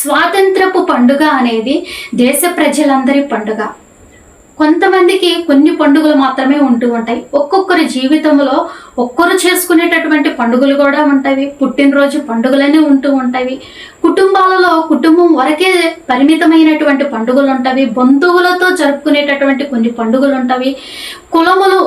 స్వాతంత్రపు పండుగ అనేది దేశ ప్రజలందరి పండుగ. కొంతమందికి కొన్ని పండుగలు మాత్రమే ఉంటూ ఉంటాయి. ఒక్కొక్కరి జీవితంలో ఒక్కరు చేసుకునేటటువంటి పండుగలు కూడా ఉంటాయి. పుట్టినరోజు పండుగలనే ఉంటూ ఉంటాయి. కుటుంబాలలో కుటుంబం వరకే పరిమితమైనటువంటి పండుగలు ఉంటాయి. బంధువులతో జరుపుకునేటటువంటి కొన్ని పండుగలు ఉంటాయి. కులములు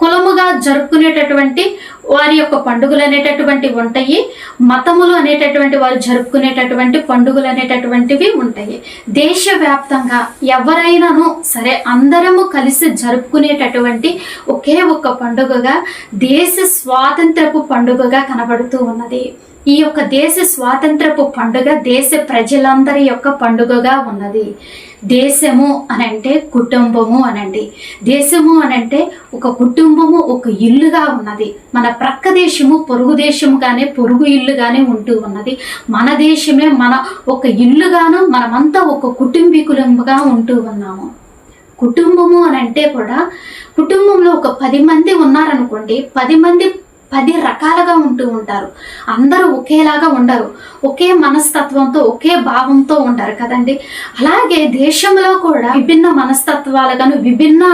కులము జరుపుకునేటటువంటి వారి యొక్క పండుగలు అనేటటువంటి ఉంటాయి. మతములు అనేటటువంటి వారు జరుపుకునేటటువంటి పండుగలు అనేటటువంటివి ఉంటాయి. దేశవ్యాప్తంగా ఎవరైనాను సరే అందరము కలిసి జరుపుకునేటటువంటి ఒకే ఒక్క పండుగగా దేశ స్వాతంత్రపు పండుగగా కనబడుతూ ఉన్నది. ఈ యొక్క దేశ స్వాతంత్రపు పండుగ దేశ ప్రజలందరి యొక్క పండుగగా ఉన్నది. దేశము అనంటే కుటుంబము అనండి. దేశము అనంటే ఒక కుటుంబము ఒక ఇల్లుగా ఉన్నది. మన ప్రక్క దేశము పొరుగు దేశముగానే పొరుగు ఇల్లుగానే ఉంటూ ఉన్నది. మన దేశమే మన ఒక ఇల్లుగాను మనమంతా ఒక కుటుంబీకులంగా ఉంటూ ఉన్నాము. కుటుంబము అని అంటే కూడా కుటుంబంలో ఒక పది మంది ఉన్నారనుకోండి పది మంది పది రకాలుగా ఉంటూ ఉంటారు. అందరూ ఒకేలాగా ఉండరు. ఒకే మనస్తత్వంతో ఒకే భావంతో ఉంటారు కదండి. అలాగే దేశంలో కూడా విభిన్న మనస్తత్వాలుగాను విభిన్న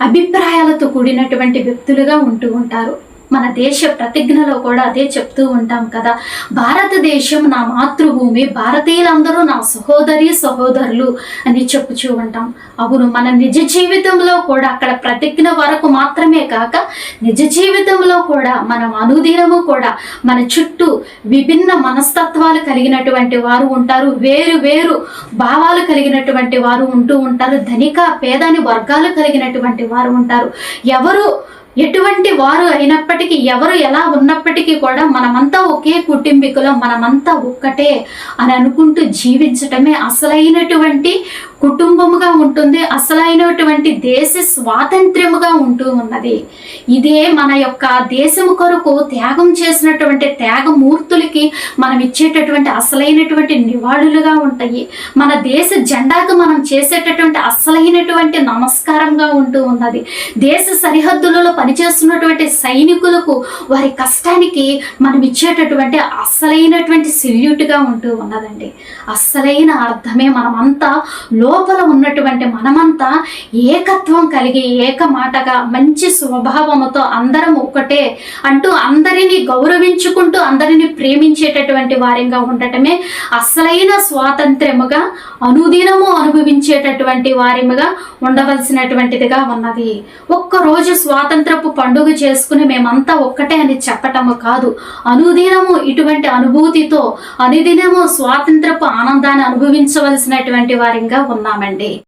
అభిప్రాయాలతో కూడినటువంటి వ్యక్తులుగా ఉంటూ ఉంటారు. మన దేశ ప్రతిజ్ఞలో కూడా అదే చెప్తూ ఉంటాం కదా. భారతదేశం నా మాతృభూమి భారతీయులందరూ నా సహోదరి సహోదరులు అని చెప్పుచూ ఉంటాం. అవును మన నిజ జీవితంలో కూడా అక్కడ ప్రతిజ్ఞ వరకు మాత్రమే కాక నిజ జీవితంలో కూడా మనం అనుదినము కూడా మన చుట్టూ విభిన్న మనస్తత్వాలు కలిగినటువంటి వారు ఉంటారు. వేరు వేరు భావాలు కలిగినటువంటి వారు ఉంటూ ఉంటారు. ధనిక పేదని వర్గాలు కలిగినటువంటి వారు ఉంటారు. ఎవరు ఎటువంటి వారు అయినప్పటికీ ఎవరు ఎలా ఉన్నప్పటికీ కూడా మనమంతా ఒకే కుటుంబీకులం మనమంతా ఒక్కటే అని అనుకుంటూ జీవించటమే అసలైనటువంటి కుటుంబముగా ఉంటుంది అసలైనటువంటి దేశ స్వాతంత్ర్యముగా ఉంటూ ఉన్నది. ఇదే మన యొక్క దేశము కొరకు త్యాగం చేసినటువంటి త్యాగమూర్తులకి మనం ఇచ్చేటటువంటి అసలైనటువంటి నివాళులుగా ఉంటాయి. మన దేశ జెండాకు మనం చేసేటటువంటి అసలైనటువంటి నమస్కారంగా ఉంటూ ఉన్నది. దేశ సరిహద్దులలో పనిచేస్తున్నటువంటి సైనికులకు వారి కష్టానికి మనం ఇచ్చేటటువంటి అసలైనటువంటి సెల్యూట్గా ఉంటూ ఉన్నదండి. అసలైన అర్థమే మనమంతా లోపల ఉన్నటువంటి మనమంతా ఏకత్వం కలిగి ఏక మాటగా మంచి స్వభావముతో అందరం ఒక్కటే అంటూ అందరినీ గౌరవ అందరిని ప్రేమించేటటువంటి వారిగా ఉండటమే అసలైన స్వాతంత్ర్యముగా అనుదినము అనుభవించేటటువంటి వారిముగా ఉండవలసినటువంటిదిగా ఉన్నది. ఒక్కరోజు స్వాతంత్రపు పండుగ చేసుకుని మేమంతా ఒక్కటే అని చెప్పటము కాదు. అనుదినము ఇటువంటి అనుభూతితో అనుదినము స్వాతంత్రపు ఆనందాన్ని అనుభవించవలసినటువంటి వారిగా ఉన్నామండి.